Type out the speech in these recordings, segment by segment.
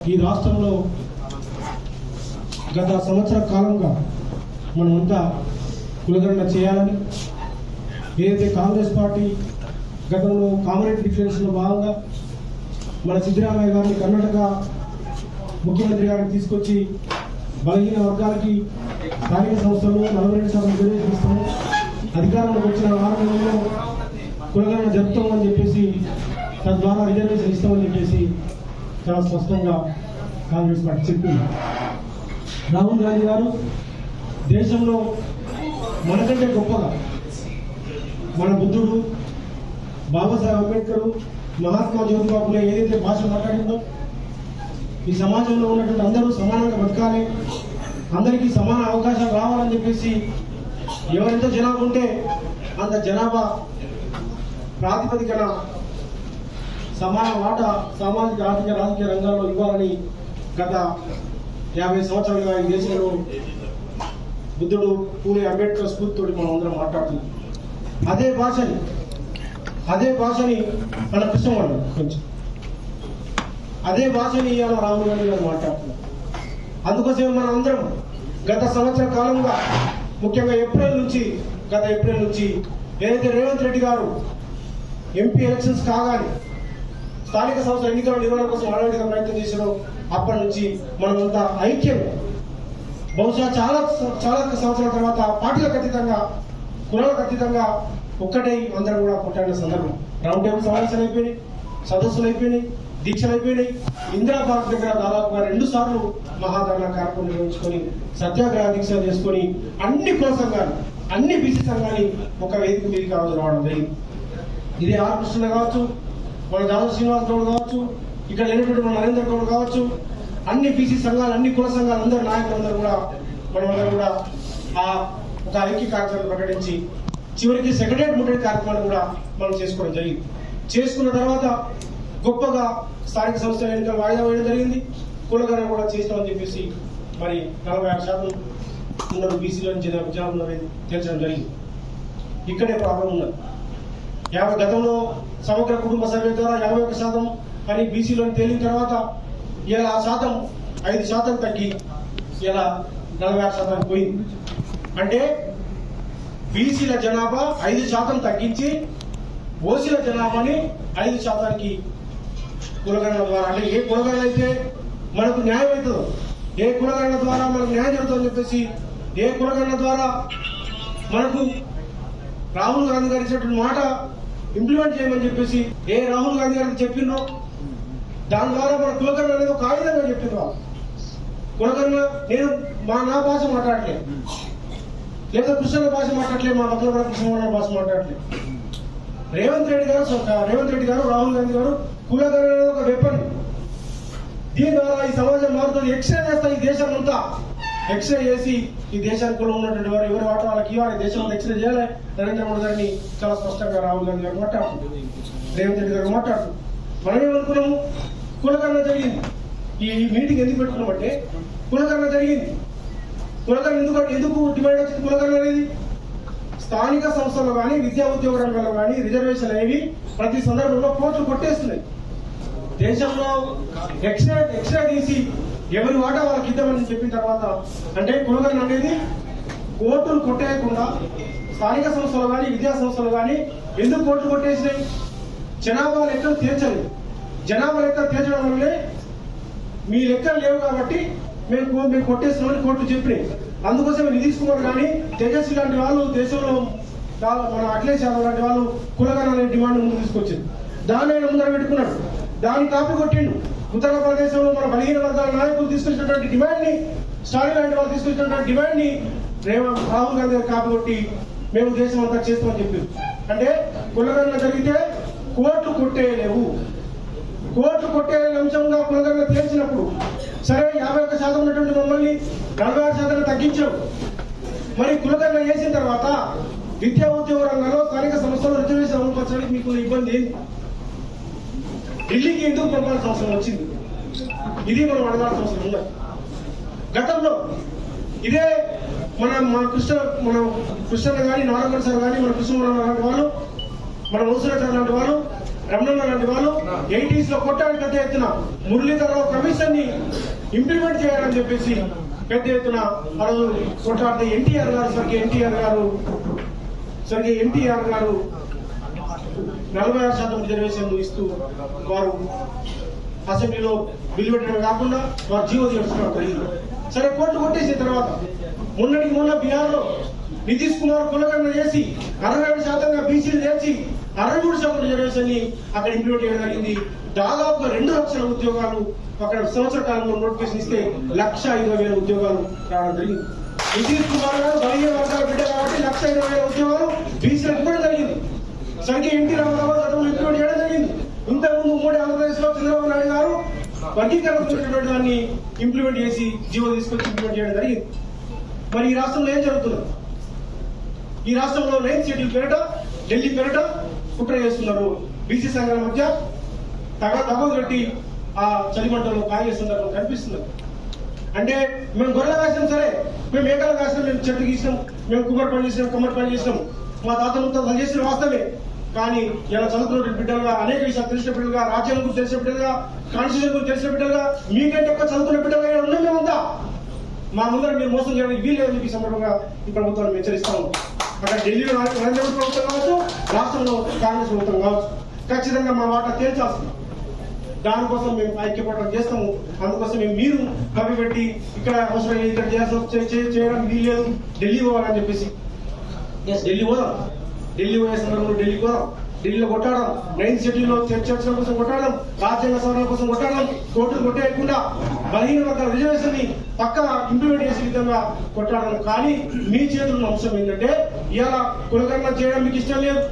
ఈ రాష్ట్రంలో గత సంవత్సర కాలంగా మనమంతా కులగణన చేయాలని ఏదైతే కాంగ్రెస్ పార్టీ గతంలో కామరేట్ డిఫరెన్స్లో భాగంగా మన సిద్ధరామయ్య గారిని కర్ణాటక ముఖ్యమంత్రి గారిని తీసుకొచ్చి బలహీన వర్గాలకి స్థానిక సంస్థలు నలభై రెండు శాతం రిజర్వేషన్ అధికారంలోకి వచ్చిన ఆరు నెలల్లో కులగణన జరుపుతామని చెప్పేసి తద్వారా రిజర్వేషన్ ఇస్తామని చెప్పేసి చాలా స్పష్టంగా కాంగ్రెస్ పార్టీ చెప్పింది. రాహుల్ గాంధీ గారు దేశంలో మనకంటే గొప్పగా మన బుద్ధుడు బాబాసాహెబ్ అంబేద్కర్ మహాత్మా జ్యోతిబా ఏదైతే భాష మాట్లాడిందో ఈ సమాజంలో ఉన్నటువంటి అందరూ సమానంగా బతకాలి అందరికీ సమాన అవకాశాలు రావాలని చెప్పేసి ఎవరెంత జనాభా ఉంటే అంత జనాభా ప్రాతిపదికన సమాన వాట సామాజిక ఆర్థిక రాజకీయ రంగాల్లో ఇవ్వాలని గత యాభై సంవత్సరాలుగా ఈ దేశంలో బుద్ధుడు పూలే అంబేద్కర్ స్ఫూర్తితోటి మనం అందరం మాట్లాడుతున్నాం. అదే భాషని అదే భాషని మన కృష్ణవాడు కొంచెం. అదే భాషని ఇవాళ రాహుల్ గాంధీ గారు మాట్లాడుతున్నారు. అందుకోసమే మనం అందరం గత సంవత్సర కాలంగా ముఖ్యంగా ఏప్రిల్ నుంచి గత ఏప్రిల్ నుంచి ఏదైతే రేవంత్ రెడ్డి గారు ఎంపీ ఎలక్షన్స్ కాగానే స్థానిక సంస్థ ఎన్నికల నిర్వహణ కోసం అడవిగా ప్రయత్నం చేశారో. అప్పటి నుంచి మనమంతా ఐక్యం బహుశా చాలా చాలా సంవత్సరాల తర్వాత పార్టీలకు అతీతంగా కులాలకు అతీతంగా ఒక్కటే అందరం కూడా కొట్టాడిన సందర్భం. రౌండ్ టేబుల్ సమావేశాలు అయిపోయినాయి సదస్సులు అయిపోయినాయి దీక్షలు అయిపోయినాయి. ఇందిరా పార్క్ దగ్గర దాదాపుగా రెండు సార్లు మహాధరణ కార్యక్రమం నిర్వహించుకొని సత్యాగ్రహ దీక్ష చేసుకొని అన్ని కుల సంఘాలు అన్ని బీసీ సంఘాన్ని ఒక వేదిక మీదకి రావడం జరిగింది. ఇది ఆర్ కృష్ణ కావచ్చు మన దాదా శ్రీనివాస్ గౌడ్ కావచ్చు ఇక్కడ లేనటువంటి మన నరేంద్ర గౌడ్ కావచ్చు అన్ని బీసీ సంఘాలు అన్ని కుల సంఘాలు అందరు నాయకులందరూ కూడా మనమందరం కూడా ఆ ఒక ఐక్య కార్యక్రమం ప్రకటించి చివరికి సెక్రటరీ ముట్టడి కార్యక్రమాన్ని కూడా మనం చేసుకోవడం జరిగింది. చేసుకున్న తర్వాత గొప్పగా స్థానిక సంస్థల ఎన్నికలు వాయిదా వేయడం జరిగింది. కులగణన కూడా చేస్తామని చెప్పేసి మరి నలభై ఆరు శాతం ఉన్నారు బీసీలో చేసిన జనాభా ఉన్నది తేల్చడం జరిగింది. ఇక్కడే ప్రాబ్లం ఉన్నది. యాభై గతంలో సమగ్ర కుటుంబ సర్వే ద్వారా యాభై ఒక శాతం అని బీసీలోని తేలిన తర్వాత ఇలా ఆ శాతం ఐదు శాతం తగ్గి ఇలా నలభై ఆరు శాతం పోయింది. అంటే బీసీల జనాభా ఐదు శాతం తగ్గించి ఓసీల జనాభాని ఐదు శాతానికి కులగణన ద్వారా అంటే ఏ కులగణన అయితే మనకు న్యాయం అవుతుందో ఏ కులగణన ద్వారా మనకు న్యాయం జరుగుతుందని చెప్పేసి ఏ కులగణన ద్వారా మనకు రాహుల్ గాంధీ గారు ఇచ్చినటువంటి మాట ఇంప్లిమెంట్ చేయమని చెప్పేసి ఏ రాహుల్ గాంధీ గారికి చెప్పిండ్రో దాని ద్వారా మన కులకరణ అనేది ఒక ఆయుధంగా చెప్పిండ్రు కులకరణ నేను మా నా భాష మాట్లాడలే. లేదా కృష్ణ భాష మాట్లాడలే మా మక్కల కృష్ణ భాష మాట్లాడలేదు రేవంత్ రెడ్డి గారు రేవంత్ రెడ్డి గారు రాహుల్ గాంధీ గారు కులకరణ అనేది ఒక వెపన్ దీని ద్వారా ఈ సమాజం మారుతుంది. ఎక్స్ట్రా చేస్తా ఈ దేశం అంతా ఎక్స్రే చేసి ఈ దేశానికి ఉన్నటువంటి వారు ఎవరి వాట వాళ్ళకి ఇవ్వాలి? దేశంలో ఎక్స్రే చేయాలి? నరేంద్ర మోడీ గారిని చాలా స్పష్టంగా రాహుల్ గాంధీ గారు మాట్లాడుతుంది రేవంత్ రెడ్డి గారు మాట్లాడుతుంది మనం ఏమనుకున్నాము? కులకరణ జరిగింది. ఈ మీటింగ్ ఎందుకు పెట్టుకున్నామంటే కులకరణ జరిగింది. కులకరణ ఎందుకు ఎందుకు డిమాండ్ వచ్చింది కులకరణ అనేది? స్థానిక సంస్థలు కానీ విద్యా ఉద్యోగ రంగంలో కానీ రిజర్వేషన్ అనేవి ప్రతి సందర్భంలో కోట్లు కొట్టేస్తున్నాయి. దేశంలో ఎక్స్రే ఎక్స్రే తీసి ఎవరి వాటా వాళ్ళకి ఇద్దామని చెప్పిన తర్వాత అంటే కులగన్ అనేది కోర్టులు కొట్టేయకుండా స్థానిక సంస్థలు కానీ విద్యా సంస్థలు కానీ ఎందుకు కోర్టులు కొట్టేసినాయి? జనాభా లెక్కలు తీర్చలేదు జనాభా లెక్కలు తీర్చడం వల్లే మీ లెక్కలు లేవు కాబట్టి మేము మేము కొట్టేస్తున్నామని కోర్టు చెప్పినాయి. అందుకోసం నితీష్ కుమార్ కానీ తేజస్వి లాంటి వాళ్ళు దేశంలో మన అఖిలేష్ యాదవ్ లాంటి వాళ్ళు కులగన్ అనే డిమాండ్ ముందు తీసుకొచ్చింది దాన్ని ఆయన ముందర పెట్టుకున్నాడు. దాన్ని కాపీ కొట్టిండు. ఉత్తరప్రదేశ్లో మన బలహీన వర్గాల నాయకులు తీసుకొచ్చినటువంటి డిమాండ్ని స్టాలిన్ లాంటి వాళ్ళు తీసుకొచ్చినటువంటి డిమాండ్ని రాహుల్ గాంధీ గారు కాపగొట్టి మేము దేశం అంతా చేస్తామని చెప్పారు అంటే కులగన్న జరిగితే కోర్టు కొట్టేయలేవు. కోర్టు కొట్టే అంశంగా కులగన్న తేల్చినప్పుడు సరే యాభై ఒక్క శాతం ఉన్నటువంటి మమ్మల్ని నలభై ఆరు శాతం తగ్గించాం మరి కులగన్న చేసిన తర్వాత విద్యా ఉద్యోగ రంగంలో స్థానిక సంస్థలు రిజర్వేషన్ అమలుపరచడానికి మీకు ఇబ్బంది ఏంది? ఢిల్లీకి ఎందుకు పంపాల్సిన అవసరం వచ్చింది? ఇది మనం అడగాల్సిన అవసరం ఉన్నది గతంలో ఇదే మన మన కృష్ణ మన కృష్ణ కానీ నారాయణ సార్ కానీ మన కృష్ణ లాంటి వాళ్ళు మన మోసరాజు లాంటి వాళ్ళు రమణ లాంటి వాళ్ళు ఎయిటీస్లో కొట్టాడు పెద్ద ఎత్తున. మురళీధరరావు కమిషన్ని ఇంప్లిమెంట్ చేయాలని చెప్పేసి పెద్ద ఎత్తున మరో రోజు కొట్లాడితే ఎన్టీఆర్ గారు స్వర్గీయ ఎన్టీఆర్ గారు స్వర్గీయ ఎన్టీఆర్ గారు నలభై ఆరు శాతం రిజర్వేషన్లు ఇస్తూ వారు అసెంబ్లీలో బిల్లు పెట్టడం కాకుండా వారు జీవో చేస్తున్నారు జరిగింది. సరే కోర్టు కొట్టేసిన తర్వాత మొన్నటికి మొన్న బీహార్లో నితీష్ కుమార్ కులగన్న చేసి అరవై ఏడు శాతంగా బీసీలు చేర్చి అరవై మూడు శాతం రిజర్వేషన్ని అక్కడ ఇంప్లిమెంట్ చేయడం జరిగింది. దాదాపుగా రెండు లక్షల ఉద్యోగాలు అక్కడ సంవత్సర కాలంలో నోటిఫికేషన్ ఇస్తే లక్ష ఇరవై వేల ఉద్యోగాలు రావడం జరిగింది. నితీష్ కుమార్ గారు బలహీన వర్గాల బిడ్డ కాబట్టి లక్ష ఇరవై వేల ఉద్యోగాలు బీసీలకు కూడా సరిగ్గా ఎన్టీ రామారావు గతంలో ఇంప్లిమెంట్ చేయడం జరిగింది? ఇంతకుముందు ఉమ్మడి ఆంధ్రప్రదేశ్లో చంద్రబాబు నాయుడు గారు వర్గీకరణ దాన్ని ఇంప్లిమెంట్ చేసి జీవో తీసుకొచ్చి ఇంప్లిమెంట్ చేయడం జరిగింది. మరి ఈ రాష్ట్రంలో ఏం జరుగుతుంది ఈ రాష్ట్రంలో నైన్త్ షెడ్యూల్ పేరిట ఢిల్లీ పేరిట కుట్ర చేస్తున్నారు బీసీ సంఘాల మధ్య. తగ తగదు ఆ చలిమంటలో కాగేస్తున్నారు కనిపిస్తున్నారు అంటే మేము గొర్రెలు కాసినాం సరే మేము ఏకాలు కాసినాం మేము చెట్టు గీసినాం మేము కుమ్మరి పని చేసినాం కుమ్మరి పని చేసినాం మా తాతలు ముత్తాతలు చేసిన వాస్తవే కానీ ఇలా చదువుకున్న బిడ్డలుగా అనేక విషయాలు తెలిసిన బిడ్డలుగా రాజ్యాంగం గురించి తెలిసిన బిడ్డలుగా కాన్స్టిట్యూషన్ గురించి తెలిసిన బిడ్డలుగా మీకంటే ఎక్కువ చదువుకున్న బిడ్డలుగా ఉన్నాం మేమంతా మా ముందర మీరు మోసం చేయడానికి వీలేదని చెప్పి సందర్భంగా ఈ ప్రభుత్వాన్ని హెచ్చరిస్తాము అక్కడ ఢిల్లీలో నరేంద్ర మోదీ ప్రభుత్వం కావచ్చు రాష్ట్రంలో కాంగ్రెస్ ప్రభుత్వం కావచ్చు. ఖచ్చితంగా మా వాటా తేల్చాల్సింది. దానికోసం మేము ఐక్యపడడం చేస్తాము. అందుకోసం మేము మీరు కవి పెట్టి ఇక్కడ అవసరం ఇక్కడ చేయాల్సిన చే- చే- చేయడానికి వీల్లేదు. ఢిల్లీ పోవాలని చెప్పేసి. ఎస్ ఢిల్లీ పోదాం. ఢిల్లీ పోయే సందర్భంలో ఢిల్లీ పోదాం ఢిల్లీలో కొట్టాడం. మెయిన్ సిటీలో చర్చల కోసం కొట్టాడం. రాజ్యాంగ సవరణ కోసం కొట్టాడం. కోర్టులు కొట్టేయకుండా బలహీన వర్గాల రిజర్వేషన్ని పక్క ఇంప్లిమెంట్ చేసే విధంగా కొట్టాడడం కానీ మీ చేతుల్లో ఉన్న అంశం ఏంటంటే ఇలా కులకరణ చేయడం మీకు ఇష్టం లేదు.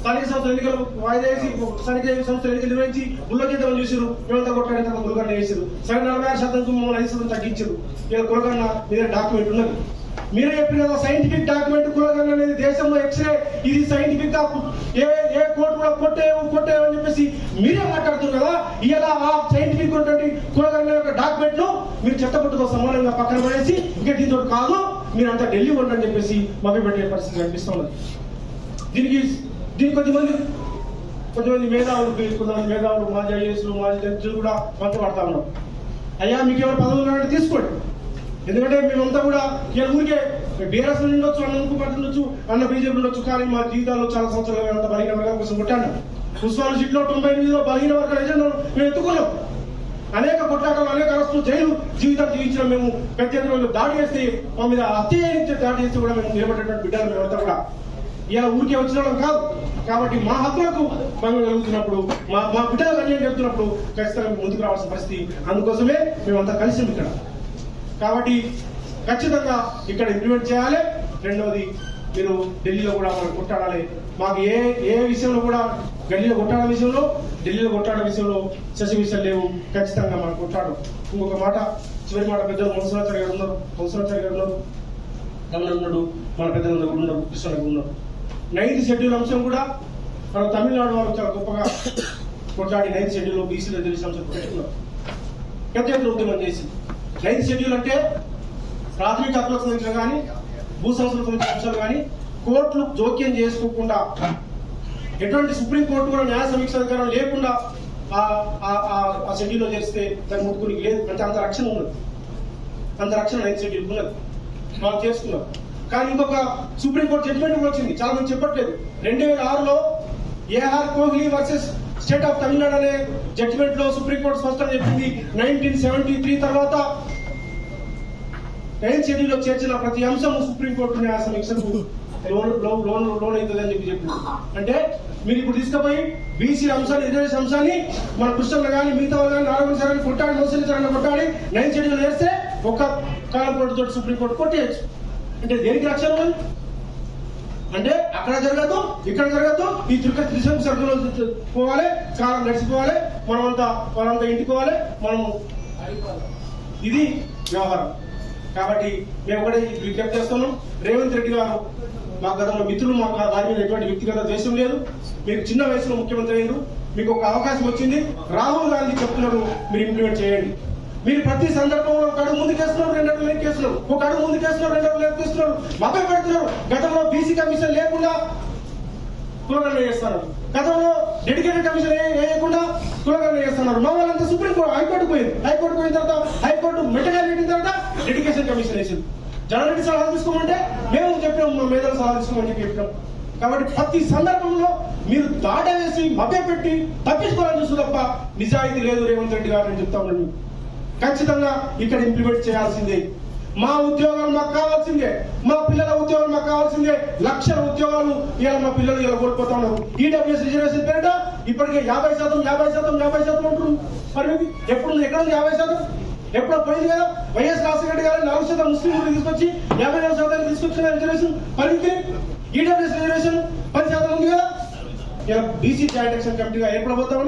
స్థానిక సంస్థల ఎన్నికలు వాయిదా వేసి స్థానిక సంస్థల ఎన్నికలు నిర్వహించి ఉల్లకేతలు చేసారు మేమంతా కొట్టడానికి తర్వాత కులకరణ చేసారు సరే నలభై ఆరు శాతం మమ్మల్ని ఐదు శాతం తగ్గించారు ఇలా కులకరణ మీద డాక్యుమెంట్ ఉన్నది. మీరే చెప్పిన కదా సైంటిఫిక్ డాక్యుమెంట్ కులకరణ అనేది దేశంలో ఎక్స్రే ఇది సైంటిఫిక్గా ఏ ఏ కోర్టు కూడా కొట్టేవు కొట్టేవు అని చెప్పేసి మీరే మాట్లాడుతున్నారు? కదా ఇలా ఆ సైంటిఫిక్ ఉన్నటువంటి కులకరణ యొక్క డాక్యుమెంట్ను మీరు చెత్తపట్టుతో సమానంగా పక్కన పడేసి ఇంకా దీంతో కాదు మీరంతా ఢిల్లీ ఉండని చెప్పేసి మభ్య పెట్టే పరిస్థితి కనిపిస్తున్నది దీనికి దీనికి కొద్దిమంది కొంతమంది మేధావులు కొంతమంది మేధావులు మాజీ ఐఏఎస్లు మాజీ జడ్జిలు కూడా మంత్రపడతా ఉన్నాం అయ్యా మీకు ఎవరు పదవులు తీసుకోండి. ఎందుకంటే మేమంతా కూడా ఇలా ఊరికే బీఆర్ఎస్ నుండి ఉండొచ్చు అన్న ఇంకో ఉండొచ్చు అన్న బీజేపీ ఉండొచ్చు కానీ మా జీవితాల్లో చాలా సంవత్సరాలు అంత బలహీన వర్గాల కోసం కొట్టాను. ఉస్మాన్ సీట్లో తొంభై ఎనిమిదిలో బలహీన వర్గాల ఎజెండాను మేము ఎత్తుకున్నాం. అనేక కొట్లాటలు అనేక అరెస్టులు జైలు జీవితాలు జీవించిన మేము పెద్ద దాడి చేస్తే మా మీద హత్య దాడి చేస్తే కూడా మేము నిలబడేటువంటి బిడ్డలు మేమంతా కూడా. ఇలా ఊరికే వచ్చిన వాళ్ళం కాదు. కాబట్టి మా హక్కులకు భంగం కలుగుతున్నప్పుడు మా మా బిడ్డలకు అన్యాయం చెప్తున్నప్పుడు ఖచ్చితంగా ముందుకు రావాల్సిన పరిస్థితి. అందుకోసమే మేమంతా కలిసి ఇక్కడ కాబట్టి ఖచ్చితంగా ఇక్కడ ఇంప్లిమెంట్ చేయాలి. రెండవది మీరు ఢిల్లీలో కూడా మనం కొట్టాడాలి. మాకు ఏ ఏ విషయంలో కూడా గల్లీలో కొట్టాడ విషయంలో ఢిల్లీలో కొట్టాడ విషయంలో శశి విషయాలు లేవు. ఖచ్చితంగా మనం కొట్టాడు. ఇంకొక మాట చివరి మాట పెద్దలు మున్సరాచారి గారు ఉన్నారు. మున్సరాచారి గారు ఉన్నారు. ఉన్నాడు మన పెద్దలు కూడా ఉన్నారు కృష్ణ ఉన్నారు. నైన్త్ షెడ్యూల్ అంశం కూడా మన తమిళనాడు వారు చాలా గొప్పగా కొట్లాడి నైన్త్ షెడ్యూల్ బీసీలో తెలిసిన అంశం పెట్టుకున్నారు. పెద్ద ఎత్తున ఉద్యమం చేసింది. నైన్త్ షెడ్యూల్ అంటే ప్రాథమిక హక్కులకు సంబంధించిన కానీ భూ సంస్థలకు సంబంధించిన అంశాలు కానీ కోర్టులు జోక్యం చేసుకోకుండా ఎటువంటి సుప్రీం కోర్టు కూడా న్యాయ సమీక్ష అధికారం లేకుండా ఆ- ఆ- ఆ- షెడ్యూల్లో చేస్తే దాని ముట్టుకునికి లేదు. అంటే అంత రక్షణ ఉన్నది. అంత రక్షణ నైన్త్ షెడ్యూల్ ఉన్నది. మనం చేసుకున్నాం. కానీ ఇంకొక సుప్రీం కోర్టు జడ్జిమెంట్ కూడా వచ్చింది. చాలా మంది చెప్పట్లేదు. రెండు వేల ఆరులో AR Kohli versus state of Tamil Nadu అనే జడ్జిమెంట్లో సుప్రీం కోర్టు స్పష్టంగా చెప్పింది. నైన్టీన్ సెవెంటీ త్రీ తర్వాత నైన్ షెడ్యూల్లో చేర్చిన ప్రతి అంశం సుప్రీం కోర్టు న్యాయ సమీక్షకు లోన్ లోన్ లోన్ లోన్ అవుతుంది అని చెప్పి చెప్పింది అంటే మీరు ఇప్పుడు తీసుకుపోయి బీసీ అంశాన్ని రిజర్వేషన్ అంశాన్ని మన కృష్ణంలో కానీ మిగతా వాళ్ళు కానీ నాలుగు సార్ కానీ కొట్టాడి మోసరించారని కొట్టాడి నైన్ షెడ్యూల్ వేస్తే ఒక్క కాలం కోర్టుతో సుప్రీంకోర్టు కొట్టేయచ్చు. అంటే దేనికి రక్షణ అంటే అక్కడ జరగదు ఇక్కడ జరగదు ఈ తిరుపతి త్రిశం సర్కులో పోవాలి కాలం నడిచిపోవాలి మనమంతా వాళ్ళంతా ఇంటికి పోవాలి మనము ఇది వ్యవహారం. కాబట్టి మేము కూడా విజ్ఞప్తి చేస్తున్నాం. రేవంత్ రెడ్డి గారు మా గతంలో మిత్రులు మాకు దాని మీద ఎటువంటి వ్యక్తిగత దేశం లేదు. మీరు చిన్న వయసులో ముఖ్యమంత్రి అయ్యారు మీకు ఒక అవకాశం వచ్చింది. రాహుల్ గాంధీ చెప్తున్నారు మీరు ఇంప్లిమెంట్ చేయండి. మీరు ప్రతి సందర్భంలో ఒక అడుగు ముందుకేస్తున్నారు రెండు అడుగులు వెనకేస్తున్నారు ఒక అడుగు ముందుకేస్తున్నారు రెండు అడుగులు వెనకేస్తున్నారు మతం పెడుతున్నారు. గతంలో బీసీ కమిషన్ లేకుండా కులగణన చేస్తున్నారు. గతంలో డెడికేటెడ్ కమిషన్ వేయకుండా కులగణన చేస్తున్నారు. మా వాళ్ళంతా సుప్రీం కోర్టు హైకోర్టు పోయింది. హైకోర్టు పోయిన తర్వాత హైకోర్టు మెట్టగా పెట్టిన తర్వాత ఎడ్యుకేషన్ కమిషన్ వేసింది. జర్నలిస్ట్ సలహా తీసుకోమంటే మేము చెప్పినాం మా మేధలు సలహా తీసుకోమని చెప్పి చెప్పినాం కాబట్టి ప్రతి సందర్భంలో మీరు దాట వేసి మభ్యపెట్టి తప్పించుకోవాలని చూసు తప్ప నిజాయితీ లేదు రేవంత్ రెడ్డి గారు అని చెప్తా ఉన్నాను. ఖచ్చితంగా ఇక్కడ ఇంప్లిమెంట్ చేయాల్సిందే. మా ఉద్యోగాలు మాకు కావాల్సిందే. మా పిల్లల ఉద్యోగాలు మాకు కావాల్సిందే. లక్షల ఉద్యోగాలు ఇలా మా పిల్లలు ఇలా కోల్పోతా ఉన్నారు. ఈడబ్ల్యూఎస్ రిజర్వేషన్ పేరిట ఇప్పటికే యాభై శాతం యాభై శాతం యాభై శాతం అంటున్నారు. మరి ఎప్పుడు ఎక్కడ యాభై శాతం? ఎప్పుడో పోయింది కదా? వైఎస్ రాజశేఖర గారు నాలుగు శాతం ముస్లింలు తీసుకొచ్చి యాభై నాలుగు శాతానికి తీసుకొచ్చిన రిజర్వేషన్ పరిమితి ఈడబ్ల్యూఎస్ రిజర్వేషన్ పది శాతం ఉంది కదా? బీసీ జాయింట్ యాక్షన్ కమిటీగా ఏర్పడబోతా